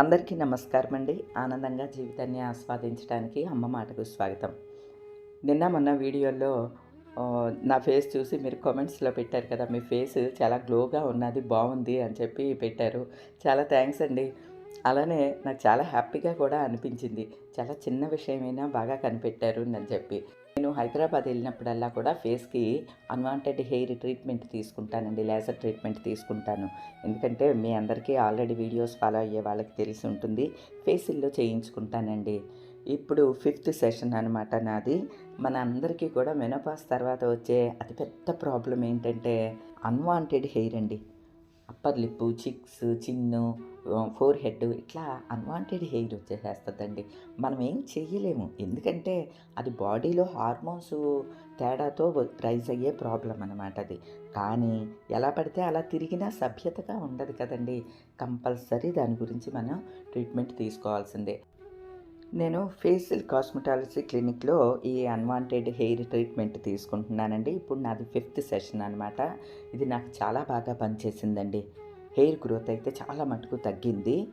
అందరికీ నమస్కారం అండి ఆనందంగా జీవితాన్ని ఆస్వాదించడానికి అమ్మ మాటకు స్వాగతం. నిన్న మొన్న వీడియోలో నా ఫేస్ చూసి మీరు కామెంట్స్లో పెట్టారు కదా మీ ఫేస్ చాలా గ్లోగా ఉన్నది బాగుంది అని చెప్పి పెట్టారు. చాలా థ్యాంక్స్ అండి. అలానే నాకు చాలా హ్యాపీగా కూడా అనిపించింది. చాలా చిన్న విషయమైనా బాగా కనిపెట్టారు అని చెప్పి. నేను హైదరాబాద్ వెళ్ళినప్పుడల్లా కూడా ఫేస్కి అన్వాంటెడ్ హెయిర్ ట్రీట్మెంట్ తీసుకుంటానండి లేజర్ ట్రీట్మెంట్ తీసుకుంటాను. ఎందుకంటే మీ అందరికీ ఆల్రెడీ వీడియోస్ ఫాలో అయ్యే వాళ్ళకి తెలిసి ఉంటుంది. ఫేసిల్లో చేయించుకుంటానండి. ఇప్పుడు ఫిఫ్త్ సెషన్ అనమాట నాది. మన అందరికీ కూడా మెనోపాస్ తర్వాత వచ్చే అతిపెద్ద ప్రాబ్లం ఏంటంటే అన్వాంటెడ్ హెయిర్ అండి. Upper lip cheeks chin forehead ఇట్లా అన్వాంటెడ్ హెయిర్ వచ్చేసేస్తుందండి. మనం ఏం చేయలేము ఎందుకంటే అది బాడీలో హార్మోన్స్ తేడాతో రైజ్ అయ్యే ప్రాబ్లం అనమాట అది. కానీ ఎలా పడితే అలా తిరిగినా సభ్యతగా ఉండదు కదండి. కంపల్సరీ దాని గురించి మనం ట్రీట్మెంట్ తీసుకోవాల్సిందే. నేను ఫేషియల్ కాస్మెటాలజీ క్లినిక్లో ఈ అన్వాంటెడ్ హెయిర్ ట్రీట్మెంట్ తీసుకుంటున్నానండి. ఇప్పుడు నాది ఫిఫ్త్ సెషన్ అనమాట ఇది నాకు చాలా బాగా పనిచేసిందండి. హెయిర్ గ్రోత్ అయితే చాలా మటుకు తగ్గింది.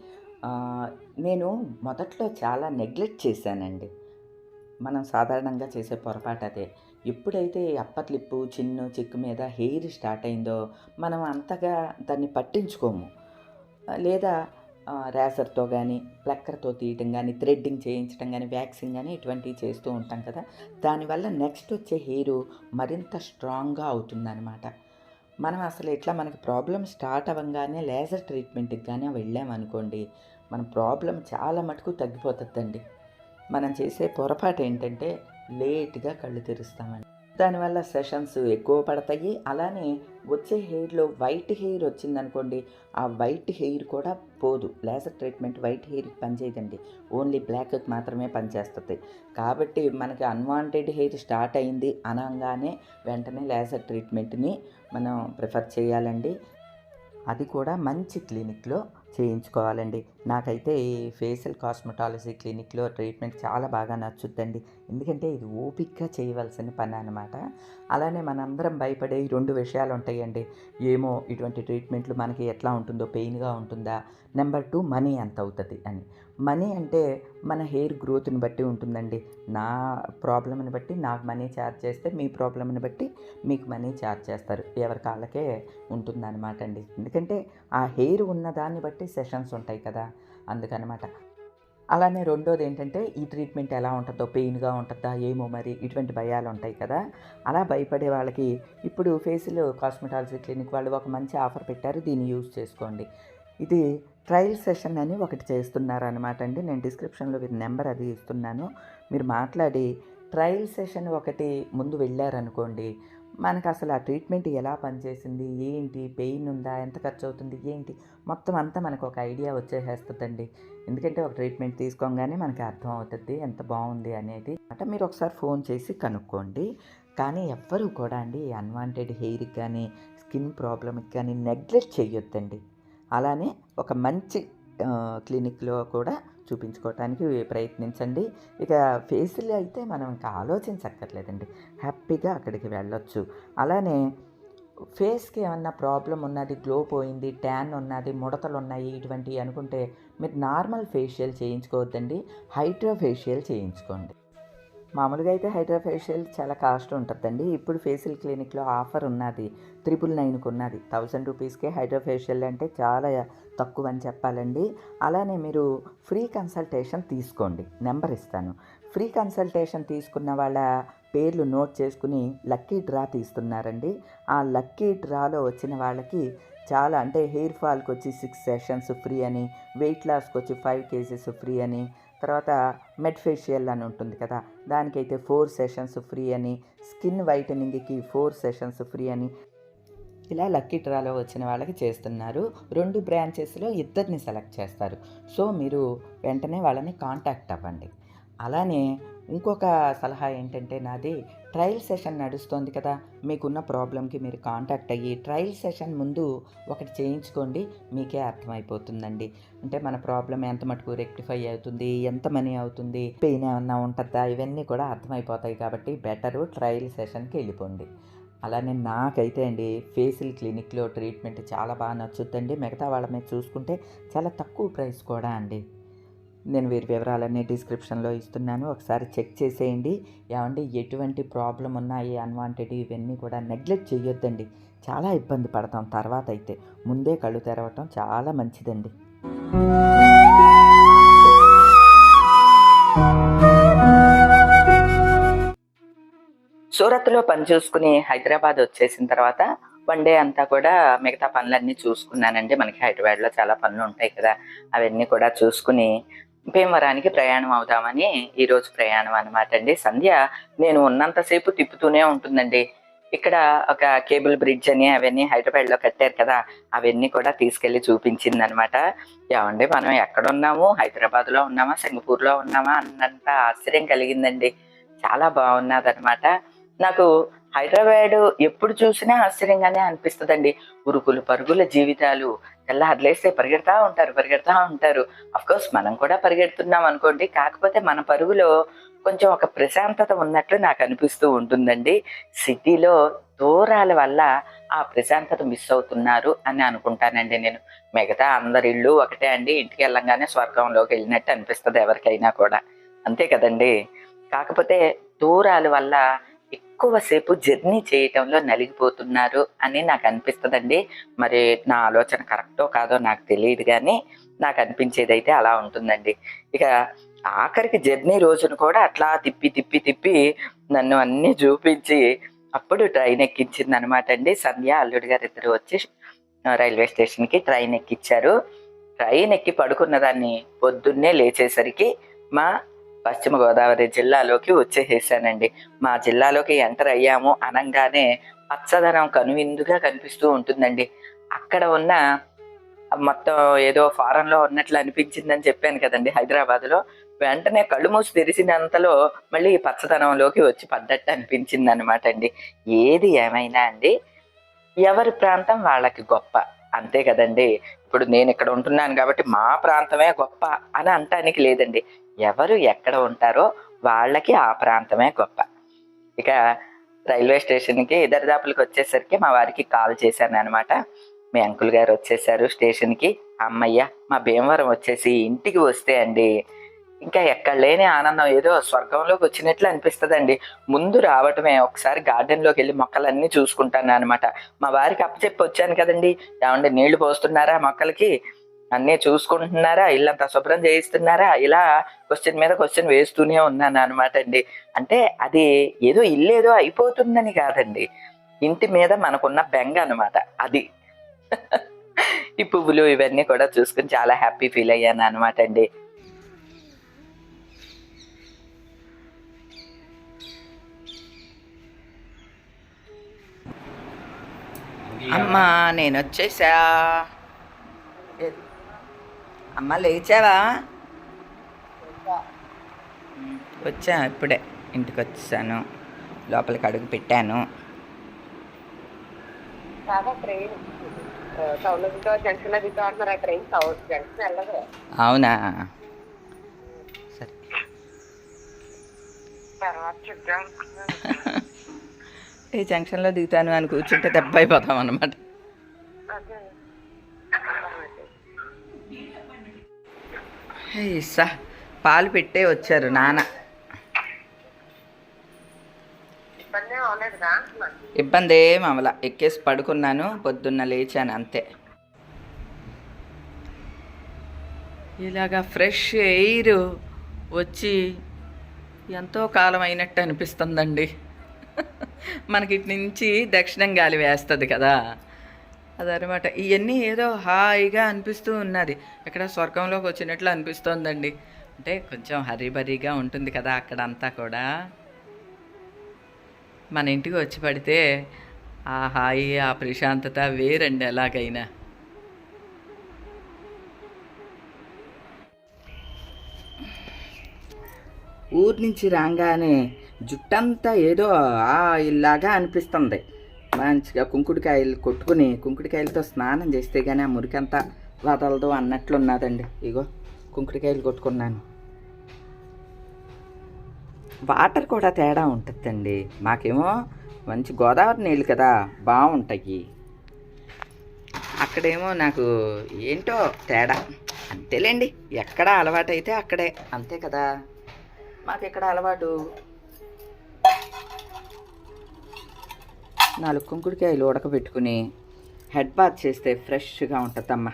నేను మొదట్లో చాలా నెగ్లెక్ట్ చేశానండి. మనం సాధారణంగా చేసే పొరపాటు అదే. ఎప్పుడైతే అప్పట్లిప్పు చిన్ను చిక్కు మీద హెయిర్ స్టార్ట్ అయిందో మనం అంతగా దాన్ని పట్టించుకోము. లేదా రేసర్తో కానీ ప్లక్కర్తో తీయటం కానీ థ్రెడ్డింగ్ చేయించడం కానీ వ్యాక్సింగ్ కానీ ఇటువంటివి చేస్తూ ఉంటాం కదా. దానివల్ల నెక్స్ట్ వచ్చే హెయిర్ మరింత స్ట్రాంగ్గా అవుతుందన్నమాట. మనం అసలు ఇట్లా మనకి ప్రాబ్లం స్టార్ట్ అవ్వగానే లేజర్ ట్రీట్మెంట్కి కానీ వెళ్ళామనుకోండి మన ప్రాబ్లం చాలా మటుకు తగ్గిపోతుందండి. మనం చేసే పొరపాటు ఏంటంటే లేట్గా కళ్ళు తెరుస్తామండి. దానివల్ల సెషన్స్ ఎక్కువ పడతాయి. అలానే వచ్చే హెయిర్లో వైట్ హెయిర్ వచ్చిందనుకోండి ఆ వైట్ హెయిర్ కూడా పోదు. లేజర్ ట్రీట్మెంట్ వైట్ హెయిర్కి పనిచేయదండి ఓన్లీ బ్లాక్కి మాత్రమే పనిచేస్తుంది కాబట్టి మనకి అన్వాంటెడ్ హెయిర్ స్టార్ట్ అయింది అనగానే వెంటనే లేజర్ ట్రీట్మెంట్ని మనం ప్రిఫర్ చేయాలండి. అది కూడా మంచి క్లినిక్లో చేయించుకోవాలండి. నాకైతే ఈ ఫేషియల్ కాస్మెటాలజీ క్లినిక్లో ట్రీట్మెంట్ చాలా బాగా నచ్చుద్దండి. ఎందుకంటే ఇది ఓపిక్గా చేయవలసిన పని అనమాట అలానే మనందరం భయపడే ఈ రెండు విషయాలు ఉంటాయండి. ఏమో ఇటువంటి ట్రీట్మెంట్లు మనకి ఎట్లా ఉంటుందో పెయిన్గా ఉంటుందా నెంబర్ టూ మనీ ఎంత అవుతుంది అని. మనీ అంటే మన హెయిర్ గ్రోత్ని బట్టి ఉంటుందండి. నా ప్రాబ్లమ్ని బట్టి నాకు మనీ ఛార్జ్ చేస్తే మీ ప్రాబ్లమ్ని బట్టి మీకు మనీ ఛార్జ్ చేస్తారు. ఎవరి కాళ్ళకే ఉంటుందన్నమాట అండి. ఎందుకంటే ఆ హెయిర్ ఉన్న దాన్ని బట్టి సెషన్స్ ఉంటాయి కదా అందుకనమాట అలానే రెండోది ఏంటంటే ఈ ట్రీట్మెంట్ ఎలా ఉంటుందో పెయిన్గా ఉంటుందా ఏమో మరి ఇటువంటి భయాలు ఉంటాయి కదా. అలా భయపడే వాళ్ళకి ఇప్పుడు ఫేషియల్ కాస్మెటాలజీ క్లినిక్ వాళ్ళు ఒక మంచి ఆఫర్ పెట్టారు దీన్ని యూజ్ చేసుకోండి. ఇది ట్రయల్ సెషన్ అని ఒకటి చేస్తున్నారు అనమాట అండి. నేను డిస్క్రిప్షన్లో వీరి నెంబర్ అది ఇస్తున్నాను. మీరు మాట్లాడి ట్రయల్ సెషన్ ఒకటి ముందు వెళ్ళారనుకోండి మనకు అసలు ఆ ట్రీట్మెంట్ ఎలా పనిచేసింది? ఏంటి? పెయిన్ ఉందా? ఎంత ఖర్చు అవుతుంది ఏంటి? మొత్తం అంతా మనకు ఒక ఐడియా వచ్చేసేస్తుందండి. ఎందుకంటే ఒక ట్రీట్మెంట్ తీసుకోగానే మనకి అర్థం అవుతుంది ఎంత బాగుంది అనేది. అంటే మీరు ఒకసారి ఫోన్ చేసి కనుక్కోండి. కానీ ఎవ్వరూ కూడా అండి అన్వాంటెడ్ హెయిర్కి కానీ స్కిన్ ప్రాబ్లమ్కి కానీ నెగ్లెక్ట్ చేయొద్దండి అలానే ఒక మంచి క్లినిక్లో కూడా చూపించుకోవటానికి ప్రయత్నించండి. ఇక ఫేస్లో అయితే మనం ఇంకా ఆలోచించక్కర్లేదండి. హ్యాపీగా అక్కడికి వెళ్ళొచ్చు. అలానే ఫేస్కి ఏమన్నా ప్రాబ్లం ఉన్నది గ్లో పోయింది ట్యాన్ ఉన్నది ముడతలు ఉన్నాయి ఇటువంటివి అనుకుంటే మీరు నార్మల్ ఫేషియల్ చేయించుకోవద్దండి. హైడ్రో ఫేషియల్ చేయించుకోండి. మామూలుగా అయితే హైడ్రా ఫేషియల్ చాలా కాస్ట్ ఉంటుందండి. ఇప్పుడు ఫేషియల్ క్లినిక్లో ఆఫర్ ఉన్నది. త్రిపుల్ నైన్కి ఉన్నది. థౌజండ్ రూపీస్కే హైడ్రా ఫేషియల్ అంటే చాలా తక్కువ అని చెప్పాలండి. అలానే మీరు ఫ్రీ కన్సల్టేషన్ తీసుకోండి. నెంబర్ ఇస్తాను. ఫ్రీ కన్సల్టేషన్ తీసుకున్న వాళ్ళ పేర్లు నోట్ చేసుకుని లక్కీ డ్రా తీస్తున్నారండి. ఆ లక్కీ డ్రాలో వచ్చిన వాళ్ళకి చాలా అంటే హెయిర్ ఫాల్కి వచ్చి సిక్స్ సెషన్స్ ఫ్రీ అని వెయిట్ లాస్కి వచ్చి ఫైవ్ కేజీస్ ఫ్రీ అని తర్వాత మెడ్ఫేషియల్ అని ఉంటుంది కదా దానికైతే ఫోర్ సెషన్స్ ఫ్రీ అని స్కిన్ వైటనింగ్కి ఫోర్ సెషన్స్ ఫ్రీ అని ఇలా లక్కీ డ్రాలో వచ్చిన వాళ్ళకి చేస్తున్నారు. రెండు బ్రాంచెస్లో ఇద్దరిని సెలెక్ట్ చేస్తారు. సో మీరు వెంటనే వాళ్ళని కాంటాక్ట్ అవ్వండి. అలానే ఇంకొక సలహా ఏంటంటే నాది ట్రయల్ సెషన్ నడుస్తోంది కదా మీకున్న ప్రాబ్లంకి మీరు కాంటాక్ట్ అయ్యి ట్రయల్ సెషన్ ముందు ఒకటి చేయించుకోండి మీకే అర్థమైపోతుందండి. అంటే మన ప్రాబ్లం ఎంత మటుకు రెక్టిఫై అవుతుంది ఎంత మనీ అవుతుంది పెయిన్ ఏమన్నా ఉంటుందా ఇవన్నీ కూడా అర్థమైపోతాయి కాబట్టి బెటరు ట్రయల్ సెషన్కి వెళ్ళిపోండి. అలానే నాకైతే అండి ఫేషియల్ క్లినిక్లో ట్రీట్మెంట్ చాలా బాగా నచ్చుద్దండి. మిగతా వాళ్ళ మీద చూసుకుంటే చాలా తక్కువ ప్రైస్ కూడా అండి. నేను వీరి వివరాలన్నీ డిస్క్రిప్షన్లో ఇస్తున్నాను. ఒకసారి చెక్ చేసేయండి. ఏమంటే ఎటువంటి ప్రాబ్లం ఉన్నాయి అన్వాంటెడ్ ఇవన్నీ కూడా నెగ్లెక్ట్ చేయొద్దండి చాలా ఇబ్బంది పడతాం తర్వాత అయితే. ముందే కళ్ళు తెరవటం చాలా మంచిదండి. సూరత్లో పని చూసుకుని హైదరాబాద్ వచ్చేసిన తర్వాత వన్ డే అంతా కూడా మిగతా పనులన్నీ చూసుకున్నానండి. మనకి హైదరాబాద్లో చాలా పనులు ఉంటాయి కదా. అవన్నీ కూడా చూసుకుని భీమవరానికి ప్రయాణం అవుదామని ఈరోజు ప్రయాణం అనమాట అండి. సంధ్య నేను ఉన్నంతసేపు తిప్పుతూనే ఉంటుందండి. ఇక్కడ ఒక కేబుల్ బ్రిడ్జ్ అని అవన్నీ హైదరాబాద్లో కట్టారు కదా అవన్నీ కూడా తీసుకెళ్ళి చూపించింది అనమాట ఏమండి మనం ఎక్కడ ఉన్నాము హైదరాబాద్లో ఉన్నామా? సింగపూర్లో ఉన్నామా? అన్నంత ఆశ్చర్యం కలిగిందండి. చాలా బాగున్నదనమాట నాకు హైదరాబాద్ ఎప్పుడు చూసినా ఆశ్చర్యంగానే అనిపిస్తుందండి. ఉరుకులు పరుగుల జీవితాలు. తెల్లహర్లేస్తే పరిగెడతా ఉంటారు పరిగెడతా ఉంటారు. అఫ్ కోర్స్ మనం కూడా పరిగెడుతున్నాం అనుకోండి. కాకపోతే మన పరుగులో కొంచెం ఒక ప్రశాంతత ఉన్నట్లు నాకు అనిపిస్తూ ఉంటుందండి. సిటీలో దూరాల వల్ల ఆ ప్రశాంతత మిస్ అవుతున్నారు అని అనుకుంటానండి నేను. మిగతా అందరి ఇళ్ళు ఒకటే అండి. ఇంటికి వెళ్ళంగానే స్వర్గంలోకి వెళ్ళినట్టు అనిపిస్తుంది ఎవరికైనా కూడా. అంతే కదండి. కాకపోతే దూరాల వల్ల ఎక్కువసేపు జర్నీ చేయటంలో నలిగిపోతున్నారు అని నాకు అనిపిస్తుందండి మరి నా ఆలోచన కరెక్టో కాదో నాకు తెలియదు కానీ నాకు అనిపించేది అయితే అలా ఉంటుందండి. ఇక ఆఖరికి జర్నీ రోజును కూడా అట్లా తిప్పి తిప్పి తిప్పి నన్ను అన్నీ చూపించి అప్పుడు ట్రైన్ ఎక్కించింది అనమాట అండి. సంధ్య అల్లుడి గారు ఇద్దరు వచ్చి రైల్వే స్టేషన్కి ట్రైన్ ఎక్కించారు ట్రైన్ ఎక్కి పడుకున్న దాన్ని పొద్దున్నే లేచేసరికి మా పశ్చిమ గోదావరి జిల్లాలోకి వచ్చేసేసానండి. మా జిల్లాలోకి ఎంటర్ అయ్యాము అనగానే పచ్చదనం కనువిందుగా కనిపిస్తూ ఉంటుందండి. అక్కడ ఉన్న మొత్తం ఏదో ఫారెన్లో ఉన్నట్లు అనిపించిందని చెప్పాను కదండి హైదరాబాద్లో. వెంటనే కళ్ళు మూసి తెరిచినంతలో మళ్ళీ ఈ పచ్చదనంలోకి వచ్చి పడ్డట్టు అనిపించింది అనమాట అండి. ఏది ఏమైనా అండి ఎవరి ప్రాంతం వాళ్ళకి గొప్ప. అంతే కదండి. ఇప్పుడు నేను ఇక్కడ ఉంటున్నాను కాబట్టి మా ప్రాంతమే గొప్ప అని అంటానికి లేదండి. ఎవరు ఎక్కడ ఉంటారో వాళ్ళకి ఆ ప్రాంతమే గొప్ప. ఇక రైల్వే స్టేషన్కి దరిదాపులకు వచ్చేసరికి మా వారికి కాల్ చేశాను అనమాట మీ అంకుల్ గారు వచ్చేసారు స్టేషన్కి. అమ్మయ్య మా భీమవరం వచ్చేసి ఇంటికి వస్తే అండి. ఇంకా ఎక్కడ లేని ఆనందం ఏదో స్వర్గంలోకి వచ్చినట్లు అనిపిస్తుందండి. ముందు రావటమే ఒకసారి గార్డెన్లోకి వెళ్ళి మొక్కలన్నీ చూసుకుంటాను అనమాట మా వారికి అప్పచెప్పి వచ్చాను కదండి. ఏమంటే నీళ్ళు పోస్తున్నారా మొక్కలకి? అన్నీ చూసుకుంటున్నారా? ఇల్లంతా శుభ్రం చేయిస్తున్నారా? ఇలా క్వశ్చన్ మీద క్వశ్చన్ వేస్తూనే ఉన్నాను అనమాట అండి. అంటే అది ఏదో ఇల్లు అయిపోతుందని కాదండి. ఇంటి మీద మనకున్న బెంగ అనమాట అది. ఈ పువ్వులు ఇవన్నీ కూడా చూసుకుని చాలా హ్యాపీ ఫీల్ అయ్యాను అనమాట అండి. అమ్మా నేను వచ్చేసా అమ్మ లేచావా? వచ్చా ఇప్పుడే. ఇంటికి వచ్చేసాను లోపలికి అడుగు పెట్టాను. అవునా? సరే. ఈ జంక్షన్లో దిగుతాను అని కూర్చుంటే దెబ్బ అయిపోతాం అనమాట అదే సా పాలు పెట్టే వచ్చారు నాన్న. ఇబ్బంది ఏం అవల ఎక్కేసి పడుకున్నాను పొద్దున్న లేచాను అంతే. ఇలాగా ఫ్రెష్ ఎయిర్ వచ్చి ఎంతో కాలం అయినట్టు అనిపిస్తుందండి. మనకి ఇటు నుంచి దక్షిణం గాలి వేస్తుంది కదా. అదనమాట ఇవన్నీ ఏదో హాయిగా అనిపిస్తూ ఉన్నది. ఇక్కడ స్వర్గంలోకి వచ్చినట్లు అనిపిస్తోందండి. అంటే కొంచెం హరీబరీగా ఉంటుంది కదా అక్కడంతా కూడా. మన ఇంటికి వచ్చి పడితే ఆ హాయి ఆ ప్రశాంతత వేరండి ఎలాగైనా. ఊరి నుంచి రాగానే జుట్టంతా ఏదో ఆ ఇలాగా అనిపిస్తుంది. మంచిగా కుంకుడికాయలు కొట్టుకుని కుంకుడికాయలతో స్నానం చేస్తే కానీ ఆ మురికంతా వదలదు అన్నట్లున్నదండి ఇగో కుంకుడికాయలు కొట్టుకున్నాను. వాటర్ కూడా తేడా ఉంటుందండి. మాకేమో మంచి గోదావరి నీళ్ళు కదా బాగుంటాయి అక్కడేమో నాకు ఏంటో తేడా. అంతేలేండి. ఎక్కడ అలవాటు అయితే అక్కడే. అంతే కదా. మాకు ఎక్కడ అలవాటు? నాలుగు కుంకుడికాయలు ఉడకబెట్టుకుని హెడ్ బాత్ చేస్తే ఫ్రెష్గా ఉంటుందమ్మా.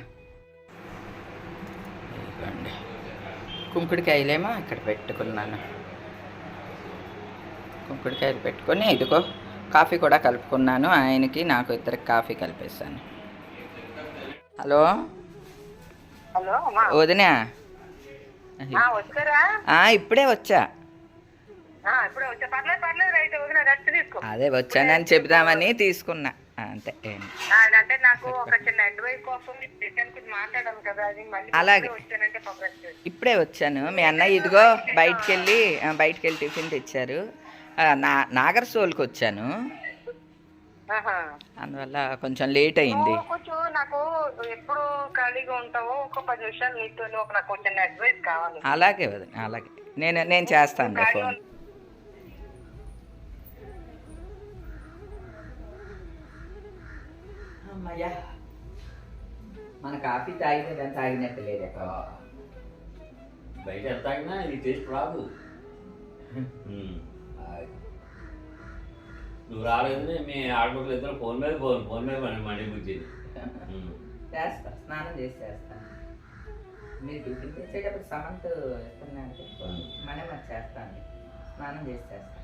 ఇదిగోండి. కుంకుడికాయలేమో ఇక్కడ పెట్టుకున్నాను. కుంకుడికాయలు పెట్టుకొని ఇదిగో కాఫీ కూడా కలుపుకున్నాను. ఆయనకి నాకు ఇద్దరికి కాఫీ కలిపేసాను హలో? హలో వదినా? ఇప్పుడే వచ్చా. అదే వచ్చానని చెబుదామని తీసుకున్నా. అంతే అంటే నాకు ఒక చిన్న అడ్వైస్ కోసం మాట్లాడాను కదా అలాగే. ఇప్పుడే వచ్చాను. మీ అన్నయ్య ఇదిగో బయటికి వెళ్ళి బయటికి వెళ్ళి టిఫిన్ తెచ్చారు. నా నాగర్సోల్కి వచ్చాను. అందువల్ల కొంచెం లేట్ అయింది. కొంచెం నాకు ఎప్పుడు ఖాళీగా ఉంటావో ఒక పది నిమిషాలు నీతో ఒక నాకు కొంచెం అడ్వైస్ కావాలి. అలాగే అలాగే. నేను నేను చేస్తాను ఫోన్ అమ్మయ్యా. మన కాఫీ తాగితే దాన్ని తాగినట్టు లేదు బయట ఎంత తాగినా ఇది టేస్ట్ రాదు. నువ్వు రాలేదని మీ ఆడపడులు ఇద్దరు ఫోన్ మీద ఫోన్ ఫోన్ మీద మళ్ళీ మళ్ళీ కూర్చింది చేస్తా స్నానం చేసి చేస్తాను మీరు టిఫిన్ తెచ్చేటప్పుడు సమంత్ ఇస్తున్నాను మనే మరి చేస్తాను. స్నానం చేసి చేస్తాను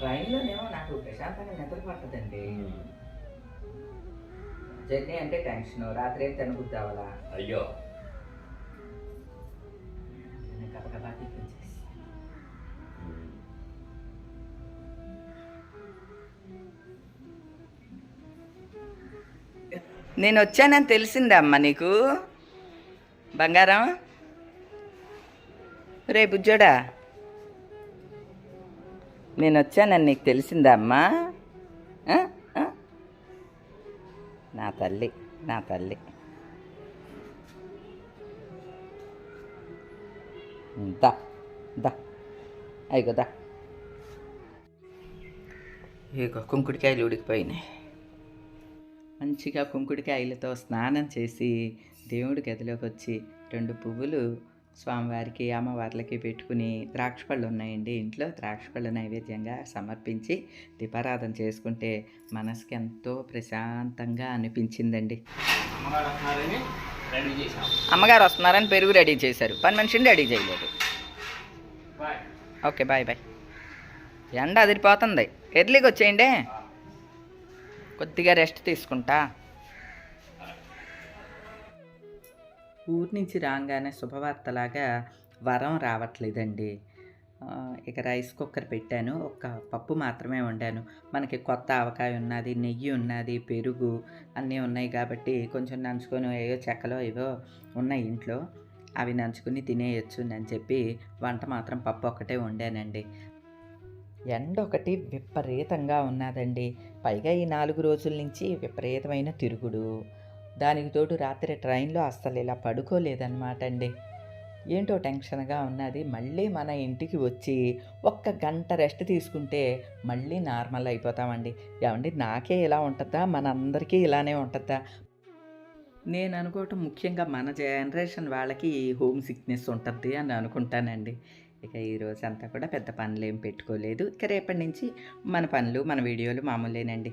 ట్రైన్లోనేమో నాకు ప్రశాంతంగా నిద్ర పట్టదండి జర్నీ అంటే టెన్షన్ రాత్రి ఏం అవ్వాలా అయ్యో. నేను వచ్చానని తెలిసిందా అమ్మ నీకు? బంగారం? రే బుజ్జోడా నేను వచ్చానని నీకు తెలిసిందా అమ్మా? నా తల్లి నా తల్లి. దా దా. దా. ఇగో కుంకుడికాయలు ఉడికిపోయినాయి మంచిగా కుంకుడికాయలతో స్నానం చేసి దేవుడి గదిలోకి వచ్చి రెండు పువ్వులు స్వామివారికి అమ్మవార్లకి పెట్టుకుని ద్రాక్ష పళ్ళు ఉన్నాయండి. ఇంట్లో ద్రాక్ష పళ్ళు నైవేద్యంగా సమర్పించి దీపారాధన చేసుకుంటే మనసుకి ఎంతో ప్రశాంతంగా అనిపించిందండి. అమ్మగారు వస్తున్నారని పెరుగు రెడీ చేశారు. పని మనిషిని రెడీ చేయలేదు. Okay bye bye. ఎండ అదిరిపోతుంది. ఎర్లీకి వచ్చేయండి. కొద్దిగా రెస్ట్ తీసుకుంటా. ఊరి నుంచి రాగానే శుభవార్తలాగా వరం రావట్లేదండి. ఇక రైస్ కుక్కర్ పెట్టాను ఒక్క పప్పు మాత్రమే వండాను. మనకి కొత్త ఆవకాయ ఉన్నది నెయ్యి ఉన్నది పెరుగు అన్నీ ఉన్నాయి కాబట్టి కొంచెం నంచుకొని ఏవో చెక్కలో ఏవో ఉన్నాయి ఇంట్లో అవి నంచుకుని తినేయచ్చు అని చెప్పి వంట మాత్రం పప్పు ఒక్కటే వండానండి. ఎండ ఒకటి విపరీతంగా ఉన్నదండి. పైగా ఈ నాలుగు రోజుల నుంచి విపరీతమైన తిరుగుడు. దానికి తోడు రాత్రి ట్రైన్లో అస్సలు ఇలా పడుకోలేదన్నమాట అండి. ఏంటో టెన్షన్గా ఉన్నది. మళ్ళీ మన ఇంటికి వచ్చి ఒక్క గంట రెస్ట్ తీసుకుంటే మళ్ళీ నార్మల్ అయిపోతామండి. ఏమండి నాకే ఇలా ఉంటుందా మనందరికీ ఇలానే ఉంటుందా నేను అనుకోవటం ముఖ్యంగా మన జనరేషన్ వాళ్ళకి హోమ్ సిక్నెస్ ఉంటుంది అని అనుకుంటానండి. ఇక ఈరోజంతా అంతా కూడా పెద్ద పనులు ఏం పెట్టుకోలేదు. ఇక రేపటి నుంచి మన పనులు మన వీడియోలు మామూలేనండి.